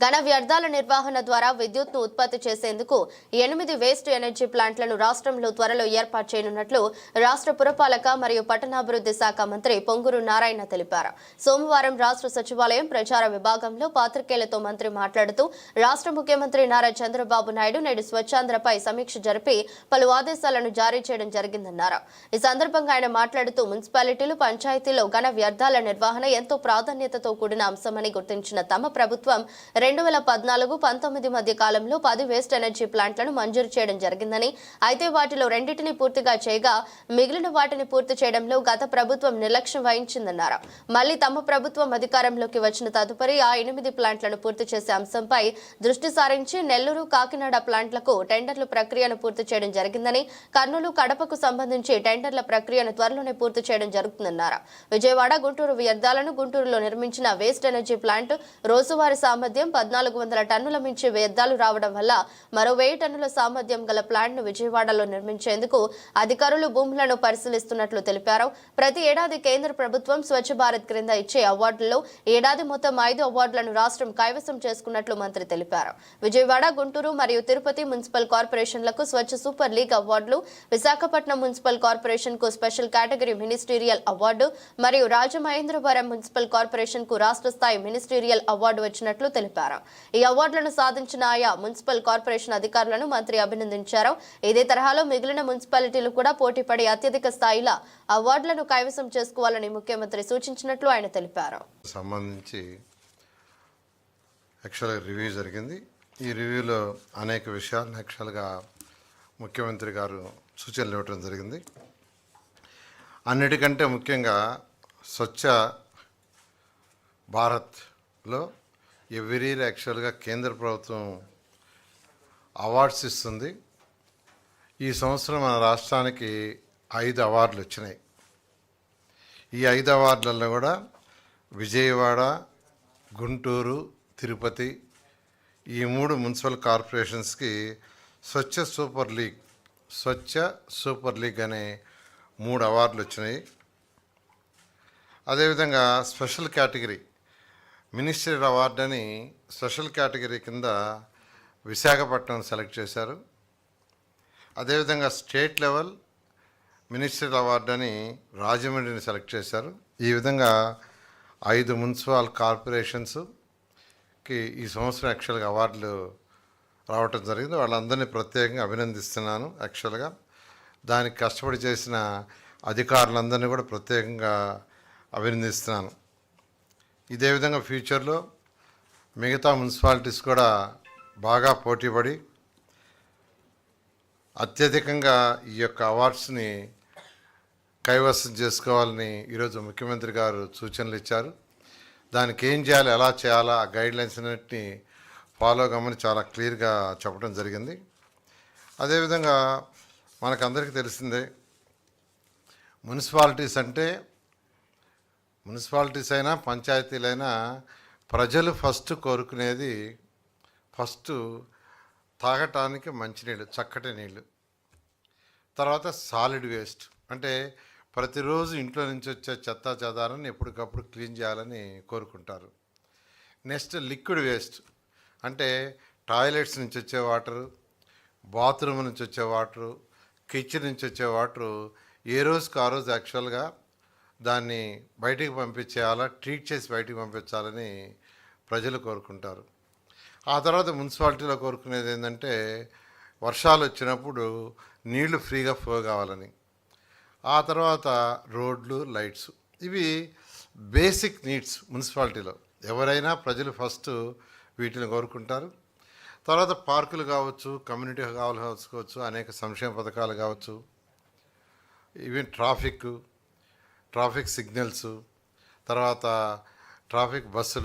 ఘన వ్యర్థాల నిర్వహణ ద్వారా విద్యుత్ను ఉత్పత్తి చేసేందుకు ఎనిమిది వేస్ట్ ఎనర్జీ ప్లాంట్లను రాష్ట్రంలో త్వరలో ఏర్పాటు చేయనున్నట్లు రాష్ట్ర పురపాలక మరియు పట్టణాభివృద్ధి శాఖ మంత్రి పొంగూరు నారాయణ తెలిపారు. సోమవారం రాష్ట్ర సచివాలయం ప్రచార విభాగంలో పాత్రికేయులతో మంత్రి మాట్లాడుతూ రాష్ట్ర ముఖ్యమంత్రి నారా చంద్రబాబు నాయుడు నేడు స్వచ్ఛాంధ్రపై సమీక్ష జరిపి పలు ఆదేశాలను జారీ చేయడం జరిగిందన్నారు. ఈ సందర్భంగా ఆయన మాట్లాడుతూ మున్సిపాలిటీలు పంచాయతీలో ఘన వ్యర్థాల నిర్వహణ ఎంతో ప్రాధాన్యతతో కూడిన అంశమని గుర్తించిన తమ ప్రభుత్వం రెండు వేల పద్నాలుగు పంతొమ్మిది మధ్య కాలంలో పది వేస్ట్ ఎనర్జీ ప్లాంట్లను మంజూరు చేయడం జరిగిందని అయితే వాటిలో రెండింటిని పూర్తిగా చేయగా మిగిలిన వాటిని పూర్తి చేయడంలో గత ప్రభుత్వం నిర్లక్ష్యం వహించిందన్నారు. మళ్ళీ తమ ప్రభుత్వం అధికారంలోకి వచ్చిన తదుపరి ఆ ఎనిమిది ప్లాంట్లను పూర్తి చేసే అంశంపై దృష్టి సారించి నెల్లూరు కాకినాడ ప్లాంట్లకు టెండర్ల ప్రక్రియను పూర్తి చేయడం జరిగిందని కర్నూలు కడపకు సంబంధించి టెండర్ల ప్రక్రియను త్వరలోనే పూర్తి చేయడం జరుగుతుందన్నారు. విజయవాడ గుంటూరు వ్యర్థాలను గుంటూరులో నిర్మించిన వేస్ట్ ఎనర్జీ ప్లాంట్ రోజువారీ సామర్థ్యం పద్నాలుగు వందల టన్నుల మించి వ్యర్థాలు రావడం వల్ల మరో వెయ్యి టన్నుల సామర్థ్యం గల ప్లాంట్ను విజయవాడలో నిర్మించేందుకు అధికారులు భూములను పరిశీలిస్తున్నట్లు తెలిపారు. ప్రతి ఏడాది కేంద్ర ప్రభుత్వం స్వచ్ఛ భారత్ క్రింద ఇచ్చే అవార్డుల్లో ఏడాది మొత్తం ఐదు అవార్డులను రాష్ట్రం కైవసం చేసుకున్నట్లు మంత్రి తెలిపారు. విజయవాడ గుంటూరు మరియు తిరుపతి మున్సిపల్ కార్పొరేషన్లకు స్వచ్ఛ సూపర్ లీగ్ అవార్డులు విశాఖపట్నం మున్సిపల్ కార్పొరేషన్కు స్పెషల్ కేటగిరీ మినిస్టీరియల్ అవార్డు మరియు రాజమహేంద్రవరం మున్సిపల్ కార్పొరేషన్కు రాష్ట్ర స్థాయి మినిస్టీరియల్ అవార్డు వచ్చినట్లు తెలిపారు. ఈ అవార్డులను సాధించిన ఆయా మున్సిపల్ కార్పొరేషన్ అధికారులను మంత్రి అభినందించారు. ఇదే తరహాలో మిగిలిన మున్సిపాలిటీలు కూడా పోటీపడి అత్యధిక స్థాయిలో అవార్డులను కైవసం చేసుకోవాలని ముఖ్యమంత్రి సూచించినట్లు ఆయన తెలిపారు. సంబంధించి యాక్చువల్గా రివ్యూ జరిగింది. ఈ రివ్యూలో అనేక విషయాలను యాక్చువల్గా ముఖ్యమంత్రి గారు సూచనలు ఇవ్వడం జరిగింది. అన్నిటికంటే ముఖ్యంగా స్వచ్ఛ భారత్లో ఎవ్రీ ఇయర్ యాక్చువల్గా కేంద్ర ప్రభుత్వం అవార్డ్స్ ఇస్తుంది. ఈ సంవత్సరం మన రాష్ట్రానికి ఐదు అవార్డులు వచ్చినాయి. ఈ ఐదు అవార్డులలో కూడా విజయవాడ గుంటూరు తిరుపతి ఈ మూడు municipal కార్పొరేషన్స్కి Swachh super league Swachh super league అనే మూడు అవార్డులు వచ్చినాయి. అదేవిధంగా స్పెషల్ కేటగిరీ మినిస్టర్ అవార్డు అని స్పెషల్ కేటగిరీ కింద విశాఖపట్నం సెలెక్ట్ చేశారు. అదేవిధంగా స్టేట్ లెవెల్ మినిస్టర్ అవార్డు అని రాజమండ్రిని సెలెక్ట్ చేశారు. ఈ విధంగా ఐదు మున్సిపల్ కార్పొరేషన్స్కి ఈ సంవత్సరం యాక్చువల్గా అవార్డులు రావటం జరిగింది. వాళ్ళందరినీ ప్రత్యేకంగా అభినందిస్తున్నాను యాక్చువల్గా. దానికి కష్టపడి చేసిన అధికారులందరినీ కూడా ప్రత్యేకంగా అభినందిస్తున్నాను. ఇదే విధంగా ఫ్యూచర్లో మిగతా మున్సిపాలిటీస్ కూడా బాగా పోటీపడి అత్యధికంగా ఈ యొక్క అవార్డ్స్ని కైవసం చేసుకోవాలని ఈరోజు ముఖ్యమంత్రి గారు సూచనలు ఇచ్చారు. దానికి ఏం చేయాలి ఎలా చేయాలా ఆ గైడ్ లైన్స్ అన్నింటినీ ఫాలో కమ్మని చాలా క్లియర్గా చెప్పడం జరిగింది. అదేవిధంగా మనకందరికీ తెలిసిందే మున్సిపాలిటీస్ అంటే మున్సిపాలిటీస్ అయినా పంచాయతీలైనా ప్రజలు ఫస్ట్ కోరుకునేది ఫస్ట్ తాగటానికి మంచినీళ్ళు చక్కటి నీళ్ళు. తర్వాత సాలిడ్ వేస్ట్. అంటే ప్రతిరోజు ఇంట్లో నుంచి వచ్చే చెత్త చెదారాన్ని ఎప్పటికప్పుడు క్లీన్ చేయాలని కోరుకుంటారు. Next liquid waste. అంటే టాయిలెట్స్ నుంచి వచ్చే వాటరు బాత్రూమ్ నుంచి వచ్చే వాటరు కిచెన్ నుంచి వచ్చే వాటరు ఏ రోజుకి ఆ రోజు యాక్చువల్గా దాన్ని బయటికి పంపించేయాలా ట్రీట్ చేసి బయటికి పంపించాలని ప్రజలు కోరుకుంటారు. ఆ తర్వాత మున్సిపాలిటీలో కోరుకునేది ఏంటంటే వర్షాలు వచ్చినప్పుడు నీళ్ళు ఫ్రీగా ఫ్లో కావాలని. ఆ తర్వాత రోడ్లు లైట్స్ ఇవి బేసిక్ నీడ్స్ మున్సిపాలిటీలో. ఎవరైనా ప్రజలు ఫస్ట్ వీటిని కోరుకుంటారు. తర్వాత పార్కులు కావచ్చు కమ్యూనిటీ హాల్ కావచ్చు అనేక సంక్షేమ పథకాలు కావచ్చు. ఈవెన్ ట్రాఫిక్ ట్రాఫిక్ సిగ్నల్స్ తర్వాత ట్రాఫిక్ బస్సులు.